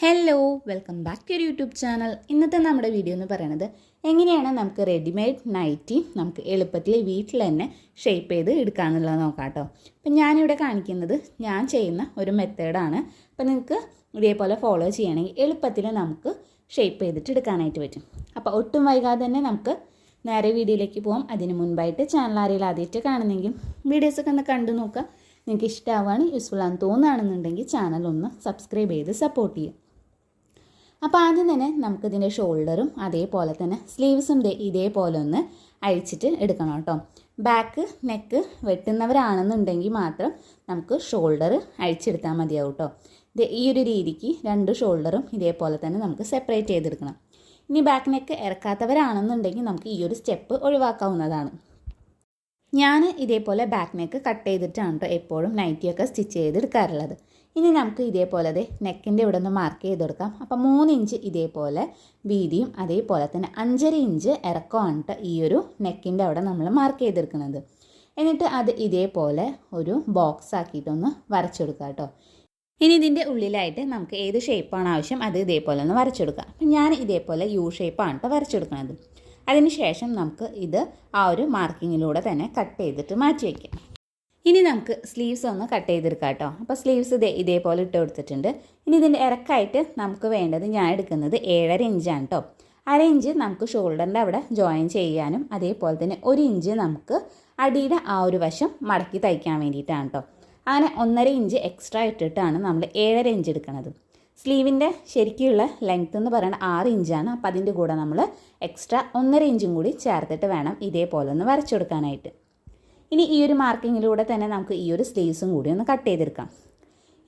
Hello welcome back to YouTube channel ഇന്നത്തെ നമ്മുടെ video എന്ന് പറയുന്നത് എങ്ങനെയാണ് നമുക്ക് റെഡിമെയ്ഡ് നൈറ്റി നമുക്ക് എളുപ്പത്തിൽ വീട്ടിൽ തന്നെ ഷേപ്പ് ചെയ്ത് എടുക്കാമെന്നുള്ളത് നോക്കാം കേട്ടോ അപ്പം ഞാനിവിടെ കാണിക്കുന്നത് ഞാൻ ചെയ്യുന്ന ഒരു മെത്തേഡാണ് അപ്പം നിങ്ങൾക്ക് ഇതേപോലെ ഫോളോ ചെയ്യണമെങ്കിൽ എളുപ്പത്തിൽ നമുക്ക് ഷേപ്പ് ചെയ്തിട്ട് എടുക്കാനായിട്ട് പറ്റും. അപ്പോൾ ഒട്ടും വൈകാതെ തന്നെ നമുക്ക് നേരെ വീഡിയോയിലേക്ക് പോകാം അതിന് മുൻപായിട്ട് ചാനൽ ആരെങ്കിലും ആദ്യമായിട്ട് കാണുന്നെങ്കിൽ വീഡിയോസൊക്കെ ഒന്ന് കണ്ടു നോക്കുക. നിങ്ങൾക്ക് ഇഷ്ടമാവുകയാണ് യൂസ്ഫുൾ ആണെന്ന് തോന്നുകയാണെന്നുണ്ടെങ്കിൽ ചാനൽ ഒന്ന് സബ്സ്ക്രൈബ് ചെയ്ത് സപ്പോർട്ട് ചെയ്യുക. അപ്പോൾ ആദ്യം തന്നെ നമുക്കിതിന്റെ ഷോൾഡറും അതേപോലെ തന്നെ സ്ലീവ്സും ഇതേപോലെ ഒന്ന് അഴിച്ചിട്ട് എടുക്കണം കേട്ടോ. ബാക്ക് നെക്ക് വെട്ടുന്നവരാണെന്നുണ്ടെങ്കിൽ മാത്രം നമുക്ക് ഷോൾഡർ അഴിച്ചെടുത്താൽ മതിയാവും കേട്ടോ. ഈ ഒരു രീതിക്ക് രണ്ട് ഷോൾഡറും ഇതേപോലെ തന്നെ നമുക്ക് സെപ്പറേറ്റ് ചെയ്തെടുക്കണം. ഇനി ബാക്ക് നെക്ക് ഇറക്കാത്തവരാണെന്നുണ്ടെങ്കിൽ നമുക്ക് ഈ ഒരു സ്റ്റെപ്പ് ഒഴിവാക്കാവുന്നതാണ്. ഞാൻ ഇതേപോലെ ബാക്ക് നെക്ക് കട്ട് ചെയ്തിട്ടാണ് കേട്ടോ എപ്പോഴും നൈറ്റിയൊക്കെ സ്റ്റിച്ച് ചെയ്തെടുക്കാറുള്ളത്. ഇനി നമുക്ക് ഇതേപോലെ അതെ നെക്കിന്റെ ഇവിടെ നിന്ന് മാർക്ക് ചെയ്തെടുക്കാം. അപ്പോൾ മൂന്ന് ഇഞ്ച് ഇതേപോലെ വീതിയും അതേപോലെ തന്നെ അഞ്ചര ഇഞ്ച് ഇറക്കമാണ് ഈ ഒരു നെക്കിന്റെ അവിടെ നമ്മൾ മാർക്ക് ചെയ്തെടുക്കുന്നത്. എന്നിട്ട് അത് ഇതേപോലെ ഒരു ബോക്സ് ആക്കിയിട്ടൊന്ന് വരച്ചെടുക്കാം കേട്ടോ ഇനി ഇതിന്റെ ഉള്ളിലായിട്ട് നമുക്ക് ഏത് ഷേപ്പാണ് ആവശ്യം അത് ഇതേപോലെ ഒന്ന് വരച്ചെടുക്കാം. അപ്പം ഞാൻ ഇതേപോലെ യു ഷേപ്പാണ് കേട്ടോ വരച്ചെടുക്കുന്നത്. അതിനുശേഷം നമുക്ക് ഇത് ആ ഒരു മാർക്കിങ്ങിലൂടെ തന്നെ കട്ട് ചെയ്തിട്ട് മാറ്റി വയ്ക്കാം ഇനി നമുക്ക് സ്ലീവ്സ് ഒന്ന് കട്ട് ചെയ്തെടുക്കാം കേട്ടോ. അപ്പോൾ സ്ലീവ്സ് ഇതേ ഇതേപോലെ ഇട്ട് കൊടുത്തിട്ടുണ്ട്. ഇനി ഇതിന്റെ ഇറക്കായിട്ട് നമുക്ക് വേണ്ടത് ഞാൻ എടുക്കുന്നത് ഏഴര ഇഞ്ചാണ് കേട്ടോ. അര ഇഞ്ച് നമുക്ക് ഷോൾഡറിന്റെ അവിടെ ജോയിൻ ചെയ്യാനും അതേപോലെ തന്നെ ഒരു ഇഞ്ച് നമുക്ക് അടിയുടെ ആ ഒരു വശം മടക്കി തയ്ക്കാൻ വേണ്ടിയിട്ടാണ് കേട്ടോ. അങ്ങനെ ഒന്നര ഇഞ്ച് എക്സ്ട്രാ ഇട്ടിട്ടാണ് നമ്മൾ ഏഴര ഇഞ്ച് എടുക്കുന്നത് സ്ലീവിന്റെ ശരിക്കുള്ള ലെങ്ത് എന്ന് പറയുന്നത് ആറ് ഇഞ്ചാണ് അപ്പോൾ അതിന്റെ കൂടെ നമ്മൾ എക്സ്ട്രാ ഒന്നര ഇഞ്ചും കൂടി ചേർത്തിട്ട് വേണം ഇതേപോലെ ഒന്ന് വരച്ചു കൊടുക്കാനായിട്ട് ഇനി ഈ ഒരു മാർക്കിങ്ങിലൂടെ തന്നെ നമുക്ക് ഈ ഒരു സ്ലീവ്സും കൂടി ഒന്ന് കട്ട് ചെയ്തെടുക്കാം.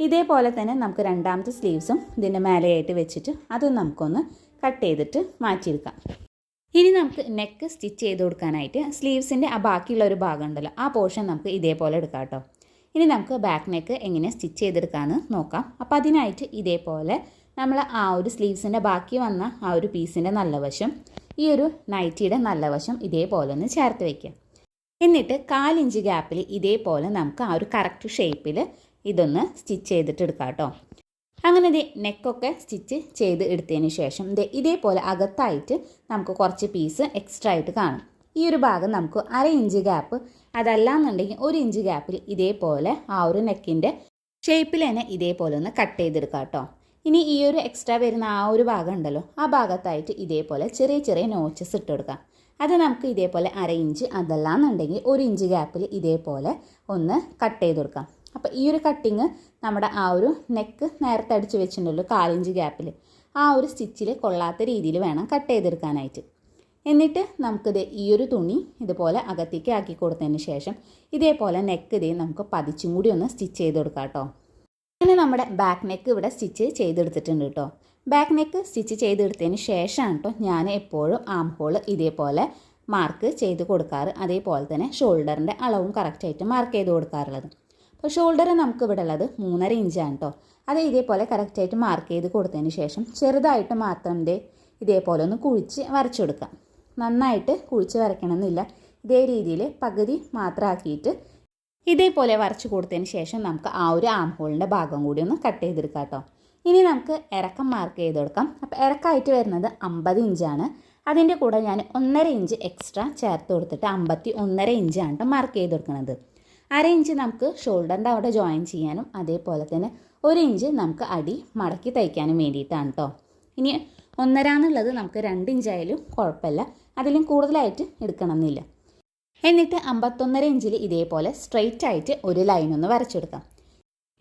ഇതേപോലെ തന്നെ നമുക്ക് രണ്ടാമത്തെ സ്ലീവ്സും ഇതിന്റെ മേലെയായിട്ട് വെച്ചിട്ട് അതും നമുക്കൊന്ന് കട്ട് ചെയ്തിട്ട് മാറ്റിയെടുക്കാം. ഇനി നമുക്ക് നെക്ക് സ്റ്റിച്ച് ചെയ്ത് കൊടുക്കാനായിട്ട് സ്ലീവ്സിന്റെ ആ ബാക്കിയുള്ള ഒരു ഭാഗം ഉണ്ടല്ലോ ആ പോർഷൻ നമുക്ക് ഇതേപോലെ എടുക്കാം കേട്ടോ. ഇനി നമുക്ക് ബാക്ക് നെക്ക് എങ്ങനെ സ്റ്റിച്ച് ചെയ്തെടുക്കാമെന്ന് നോക്കാം. അപ്പോൾ അതിനായിട്ട് ഇതേപോലെ നമ്മൾ ആ ഒരു സ്ലീവ്സിന്റെ ബാക്കി വന്ന ആ ഒരു പീസിന്റെ നല്ല വശം ഈ ഒരു നൈറ്റിയുടെ നല്ല വശം ഇതേപോലെ ഒന്ന് ചേർത്ത് വയ്ക്കുക എന്നിട്ട് കാലിഞ്ച് ഗ്യാപ്പിൽ ഇതേപോലെ നമുക്ക് ആ ഒരു കറക്റ്റ് ഷേപ്പിൽ ഇതൊന്ന് സ്റ്റിച്ച് ചെയ്തിട്ട് എടുക്കാം കേട്ടോ അങ്ങനെ ഇതേ നെക്കൊക്കെ സ്റ്റിച്ച് ചെയ്ത് എടുത്തതിന് ശേഷം ദേ ഇതേപോലെ അകത്തായിട്ട് നമുക്ക് കുറച്ച് പീസ് എക്സ്ട്രാ ആയിട്ട് കാണും. ഈ ഒരു ഭാഗം നമുക്ക് അര ഇഞ്ച് ഗ്യാപ്പ് അതല്ലാന്നുണ്ടെങ്കിൽ ഒരു ഇഞ്ച് ഗ്യാപ്പിൽ ഇതേപോലെ ആ ഒരു നെക്കിന്റെ ഷേപ്പിൽ തന്നെ ഇതേപോലെ ഒന്ന് കട്ട് ചെയ്തെടുക്കാം കേട്ടോ. ഇനി ഈ ഒരു എക്സ്ട്രാ വരുന്ന ആ ഒരു ഭാഗം ഉണ്ടല്ലോ ആ ഭാഗത്തായിട്ട് ഇതേപോലെ ചെറിയ ചെറിയ നോച്ചസ് ഇട്ട് കൊടുക്കാം. അത് നമുക്ക് ഇതേപോലെ അര ഇഞ്ച് അതല്ലാന്നുണ്ടെങ്കിൽ ഒരു ഇഞ്ച് ഗ്യാപ്പിൽ ഇതേപോലെ ഒന്ന് കട്ട് ചെയ്ത് കൊടുക്കാം. അപ്പോൾ ഈ ഒരു കട്ടിങ് നമ്മുടെ ആ ഒരു നെക്ക് നേരത്തെ അടിച്ച് വെച്ചിട്ടുണ്ടല്ലോ കാലിഞ്ച് ഗ്യാപ്പിൽ ആ ഒരു സ്റ്റിച്ചിൽ കൊള്ളാത്ത രീതിയിൽ വേണം കട്ട് ചെയ്തെടുക്കാനായിട്ട്. എന്നിട്ട് നമുക്കിത് ഈ ഒരു തുണി ഇതുപോലെ അകത്തേക്ക് ആക്കി കൊടുത്തതിന് ശേഷം ഇതേപോലെ നെക്ക് ഇതേ നമുക്ക് പതിച്ചും കൂടി ഒന്ന് സ്റ്റിച്ച് ചെയ്ത് കൊടുക്കാം കേട്ടോ. അങ്ങനെ നമ്മുടെ ബാക്ക് നെക്ക് ഇവിടെ സ്റ്റിച്ച് ചെയ്തെടുത്തിട്ടുണ്ട് കേട്ടോ. ബാക്ക് നെക്ക് സ്റ്റിച്ച് ചെയ്തെടുത്തതിന് ശേഷമാണ് കേട്ടോ ഞാൻ എപ്പോഴും ആം ഹോൾ ഇതേപോലെ മാർക്ക് ചെയ്ത് കൊടുക്കാറ്. അതേപോലെ തന്നെ ഷോൾഡറിന്റെ അളവും കറക്റ്റായിട്ട് മാർക്ക് ചെയ്ത് കൊടുക്കാറുള്ളത്. അപ്പോൾ ഷോൾഡർ നമുക്ക് ഇവിടെ ഉള്ളത് മൂന്നര ഇഞ്ചാണ് കേട്ടോ. അത് ഇതേപോലെ കറക്റ്റായിട്ട് മാർക്ക് ചെയ്ത് കൊടുത്തതിന് ശേഷം ചെറുതായിട്ട് മാത്രം ഇതേപോലെ ഒന്ന് കുഴിച്ച് വരച്ചു കൊടുക്കാം. നന്നായിട്ട് കുഴിച്ച് വരയ്ക്കണമെന്നില്ല. ഇതേ രീതിയിൽ പകുതി മാത്രമാക്കിയിട്ട് ഇതേപോലെ വരച്ച് കൊടുത്തതിന് ശേഷം നമുക്ക് ആ ഒരു ആം ഹോളിന്റെ ഭാഗം കൂടി ഒന്ന് കട്ട് ചെയ്തെടുക്കാം കേട്ടോ. ഇനി നമുക്ക് ഇറക്കം മാർക്ക് ചെയ്ത് കൊടുക്കാം അപ്പോൾ ഇറക്കമായിട്ട് വരുന്നത് അമ്പത് ഇഞ്ചാണ് അതിന്റെ കൂടെ ഞാൻ ഒന്നര ഇഞ്ച് എക്സ്ട്രാ ചേർത്ത് കൊടുത്തിട്ട് അമ്പത്തി ഒന്നര ഇഞ്ചാണ് മാർക്ക് ചെയ്ത് കൊടുക്കുന്നത് അര ഇഞ്ച് നമുക്ക് ഷോൾഡറിന്റെ അവിടെ ജോയിൻ ചെയ്യാനും അതേപോലെ തന്നെ ഒരു ഇഞ്ച് നമുക്ക് അടി മടക്കി തയ്ക്കാനും വേണ്ടിയിട്ടാണ് കേട്ടോ ഇനി ഒന്നര എന്നുള്ളത് നമുക്ക് രണ്ട് ഇഞ്ചായാലും കുഴപ്പമില്ല. അതിലും കൂടുതലായിട്ട് എടുക്കണമെന്നില്ല. എന്നിട്ട് അമ്പത്തൊന്നര ഇഞ്ചിൽ ഇതേപോലെ സ്ട്രെയിറ്റ് ആയിട്ട് ഒരു ലൈൻ ഒന്ന് വരച്ചെടുക്കാം.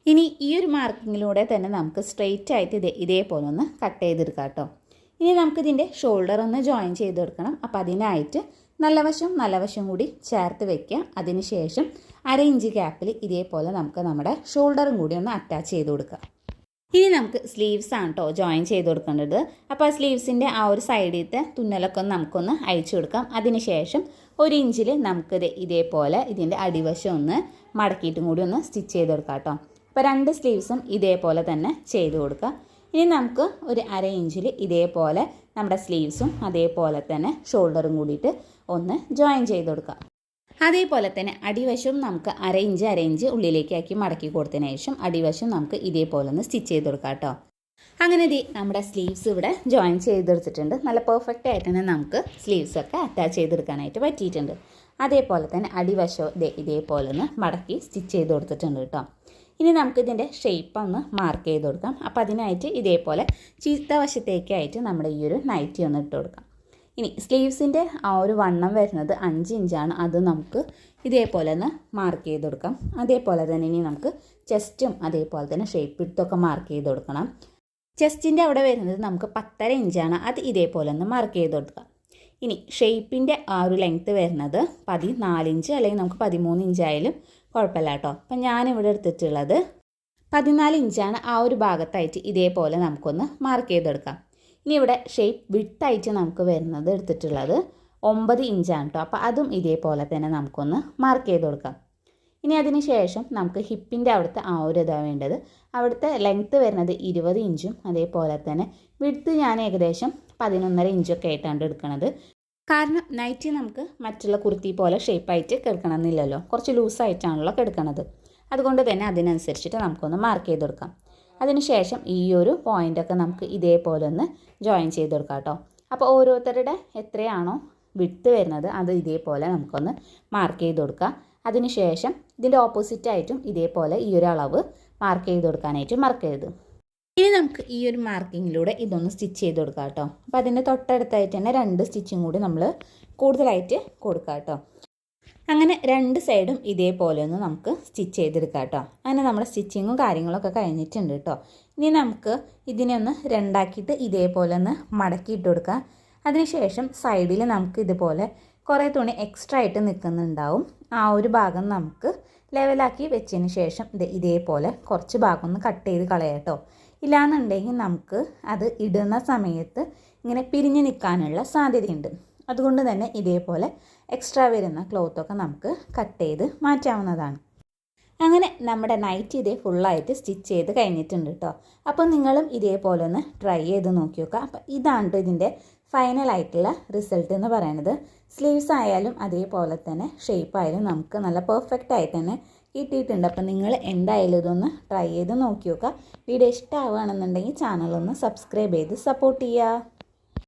ഇനി ഈ ഒരു മാർക്കിങ്ങിലൂടെ തന്നെ നമുക്ക് സ്ട്രെയിറ്റ് ആയിട്ട് ഇതേ ഇതേപോലെ ഒന്ന് കട്ട് ചെയ്തെടുക്കാം കേട്ടോ. ഇനി നമുക്കിതിന്റെ ഷോൾഡർ ഒന്ന് ജോയിൻ ചെയ്തെടുക്കണം. അപ്പോൾ അതിനായിട്ട് നല്ല വശം നല്ല വശം കൂടി ചേർത്ത് വെക്കുക അതിനുശേഷം അര ഇഞ്ച് ഗ്യാപ്പിൽ ഇതേപോലെ നമുക്ക് നമ്മുടെ ഷോൾഡറും കൂടി ഒന്ന് അറ്റാച്ച് ചെയ്ത് കൊടുക്കുക ഇനി നമുക്ക് സ്ലീവ്സ് ആണ് കേട്ടോ ജോയിൻ ചെയ്ത് കൊടുക്കേണ്ടത്. അപ്പോൾ ആ സ്ലീവ്സിന്റെ ആ ഒരു സൈഡിലത്തെ തുന്നലൊക്കെ ഒന്ന് നമുക്കൊന്ന് അയച്ചു കൊടുക്കാം. അതിനുശേഷം ഒരു ഇഞ്ചിൽ നമുക്കിത് ഇതേപോലെ ഇതിന്റെ അടിവശം ഒന്ന് മടക്കിയിട്ടും കൂടി ഒന്ന് സ്റ്റിച്ച് ചെയ്ത് കൊടുക്കാം കേട്ടോ അപ്പോൾ രണ്ട് സ്ലീവ്സും ഇതേപോലെ തന്നെ ചെയ്ത് കൊടുക്കുക ഇനി നമുക്ക് ഒരു അര ഇഞ്ചിൽ ഇതേപോലെ നമ്മുടെ സ്ലീവ്സും അതേപോലെ തന്നെ ഷോൾഡറും കൂടിയിട്ട് ഒന്ന് ജോയിൻ ചെയ്ത് കൊടുക്കാം. അതേപോലെ തന്നെ അടിവശവും നമുക്ക് അര ഇഞ്ച് അര ഇഞ്ച് ഉള്ളിലേക്കാക്കി മടക്കി കൊടുത്തതിന് ശേഷം അടിവശം നമുക്ക് ഇതേപോലെ ഒന്ന് സ്റ്റിച്ച് ചെയ്ത് കൊടുക്കാം കേട്ടോ. അങ്ങനെ ദി നമ്മുടെ സ്ലീവ്സ് ഇവിടെ ജോയിൻ ചെയ്തെടുത്തിട്ടുണ്ട്. നല്ല പെർഫെക്റ്റ് ആയിട്ട് തന്നെ നമുക്ക് സ്ലീവ്സ് ഒക്കെ അറ്റാച്ച് ചെയ്തെടുക്കാനായിട്ട് പറ്റിയിട്ടുണ്ട്. അതേപോലെ തന്നെ അടിവശം ഇതേ ഇതേപോലെ ഒന്ന് മടക്കി സ്റ്റിച്ച് ചെയ്ത് കൊടുത്തിട്ടുണ്ട് കേട്ടോ. ഇനി നമുക്ക് ഇതിന്റെ ഷേപ്പ് ഒന്ന് മാർക്ക് ചെയ്ത് കൊടുക്കാം. അപ്പോൾ അതിനായിട്ട് ഇതേപോലെ ചീത്ത വശത്തേക്കായിട്ട് നമ്മുടെ ഈ ഒരു നൈറ്റി ഒന്ന് ഇട്ട് കൊടുക്കാം. ഇനി സ്ലീവ്സിന്റെ ആ ഒരു വണ്ണം വരുന്നത് അഞ്ച് ഇഞ്ചാണ്. അത് നമുക്ക് ഇതേപോലെ ഒന്ന് മാർക്ക് ചെയ്ത് കൊടുക്കാം. അതേപോലെ തന്നെ ഇനി നമുക്ക് ചെസ്റ്റും അതേപോലെ തന്നെ ഷേപ്പ് എടുത്തൊക്കെ മാർക്ക് ചെയ്ത് കൊടുക്കണം. ചെസ്റ്റിന്റെ അവിടെ വരുന്നത് നമുക്ക് പത്തര ഇഞ്ചാണ്. അത് ഇതേപോലെ ഒന്ന് മാർക്ക് ചെയ്ത് കൊടുക്കാം ഇനി ഷേപ്പിന്റെ ആ ഒരു ലെങ്ത്ത് വരുന്നത് പതിനാല് ഇഞ്ച് അല്ലെങ്കിൽ നമുക്ക് പതിമൂന്ന് ഇഞ്ചായാലും കുഴപ്പമില്ല കേട്ടോ. അപ്പം ഞാനിവിടെ എടുത്തിട്ടുള്ളത് പതിനാല് ഇഞ്ചാണ് ആ ഒരു ഭാഗത്തായിട്ട് ഇതേപോലെ നമുക്കൊന്ന് മാർക്ക് ചെയ്തെടുക്കാം ഇനി ഇവിടെ ഷേപ്പ് വിട്ടായിട്ട് നമുക്ക് വരുന്നത് എടുത്തിട്ടുള്ളത്. ഒമ്പത് ഇഞ്ചാണ് കേട്ടോ അപ്പോൾ അതും ഇതേപോലെ തന്നെ നമുക്കൊന്ന് മാർക്ക് ചെയ്ത് കൊടുക്കാം. ഇനി അതിന് ശേഷം നമുക്ക് ഹിപ്പിന്റെ അവിടുത്തെ ആ ഒരു ഇതാണ് വേണ്ടത്. അവിടുത്തെ ലെങ്ത്ത് വരുന്നത് ഇരുപത് ഇഞ്ചും അതേപോലെ തന്നെ വിടുത്ത് ഞാൻ ഏകദേശം പതിനൊന്നര ഇഞ്ചൊക്കെ ആയിട്ടാണ് എടുക്കുന്നത് കാരണം നൈറ്റി നമുക്ക് മറ്റുള്ള കുർത്തി പോലെ ഷേപ്പായിട്ട് കിടക്കണമെന്നില്ലല്ലോ. കുറച്ച് ലൂസായിട്ടാണല്ലോ കിടക്കണത്. അതുകൊണ്ട് തന്നെ അതിനനുസരിച്ചിട്ട് നമുക്കൊന്ന് മാർക്ക് ചെയ്ത് കൊടുക്കാം. അതിനുശേഷം ഈ ഒരു പോയിന്റൊക്കെ നമുക്ക് ഇതേപോലെ ഒന്ന് ജോയിൻ ചെയ്ത് കൊടുക്കാം കേട്ടോ അപ്പോൾ ഓരോരുത്തരുടെ എത്രയാണോ വിട്ട് വരുന്നത് അത് ഇതേപോലെ നമുക്കൊന്ന് മാർക്ക് ചെയ്ത് കൊടുക്കാം. അതിനുശേഷം ഇതിന്റെ ഓപ്പോസിറ്റായിട്ടും ഇതേപോലെ ഈ ഒരു അളവ് മാർക്ക് ചെയ്ത് കൊടുക്കാനായിട്ട് മറക്കരുത് ഇനി നമുക്ക് ഈ ഒരു മാർക്കിങ്ങിലൂടെ ഇതൊന്ന് സ്റ്റിച്ച് ചെയ്ത് കൊടുക്കാം കേട്ടോ അപ്പോൾ അതിന്റെ തൊട്ടടുത്തായിട്ട് തന്നെ രണ്ട് സ്റ്റിച്ചും കൂടി നമ്മൾ കൂടുതലായിട്ട് കൊടുക്കാം കേട്ടോ അങ്ങനെ രണ്ട് സൈഡും ഇതേപോലെ ഒന്ന് നമുക്ക് സ്റ്റിച്ച് ചെയ്തെടുക്കാം കേട്ടോ. അങ്ങനെ നമ്മുടെ സ്റ്റിച്ചിങ്ങും കാര്യങ്ങളൊക്കെ കഴിഞ്ഞിട്ടുണ്ട് കേട്ടോ. ഇനി നമുക്ക് ഇതിനെ ഒന്ന് രണ്ടാക്കിയിട്ട് ഇതേപോലെ ഒന്ന് മടക്കിയിട്ട് കൊടുക്കാം അതിനുശേഷം സൈഡിൽ നമുക്ക് ഇതുപോലെ കുറേ തുണി എക്സ്ട്രാ ആയിട്ട് നിൽക്കുന്നുണ്ടാവും. ആ ഒരു ഭാഗം നമുക്ക് ലെവലാക്കി വെച്ചതിന് ശേഷം ഇത് ഇതേപോലെ കുറച്ച് ഭാഗം ഒന്ന് കട്ട് ചെയ്ത് കളയാം കേട്ടോ. ഇല്ലാന്നുണ്ടെങ്കിൽ നമുക്ക് അത് ഇടുന്ന സമയത്ത് ഇങ്ങനെ പിരിഞ്ഞ് നിൽക്കാനുള്ള സാധ്യതയുണ്ട്. അതുകൊണ്ട് തന്നെ ഇതേപോലെ എക്സ്ട്രാ വരുന്ന ക്ലോത്തൊക്കെ നമുക്ക് കട്ട് ചെയ്ത് മാറ്റാവുന്നതാണ്. അങ്ങനെ നമ്മുടെ നൈറ്റ് ഇതേ ഫുള്ളായിട്ട് സ്റ്റിച്ച് ചെയ്ത് കഴിഞ്ഞിട്ടുണ്ട് കേട്ടോ അപ്പോൾ നിങ്ങളും ഇതേപോലെ ഒന്ന് ട്രൈ ചെയ്ത് നോക്കി നോക്കുക. അപ്പോൾ ഇതാണ് ഇതിന്റെ ഫൈനൽ ആയിട്ടുള്ള റിസൾട്ട് എന്ന് പറയുന്നത് സ്ലീവ്സ് ആയാലും അതേപോലെ തന്നെ ഷേപ്പ് ആയാലും നമുക്ക് നല്ല പെർഫെക്റ്റ് ആയിട്ട് തന്നെ കിട്ടിയിട്ടുണ്ട്. അപ്പം നിങ്ങൾ എന്തായാലും ഇതൊന്ന് ട്രൈ ചെയ്ത് നോക്കി നോക്കുക. വീഡിയോ ഇഷ്ടമാവുകയാണെന്നുണ്ടെങ്കിൽ ചാനലൊന്ന് സബ്സ്ക്രൈബ് ചെയ്ത് സപ്പോർട്ട് ചെയ്യുക.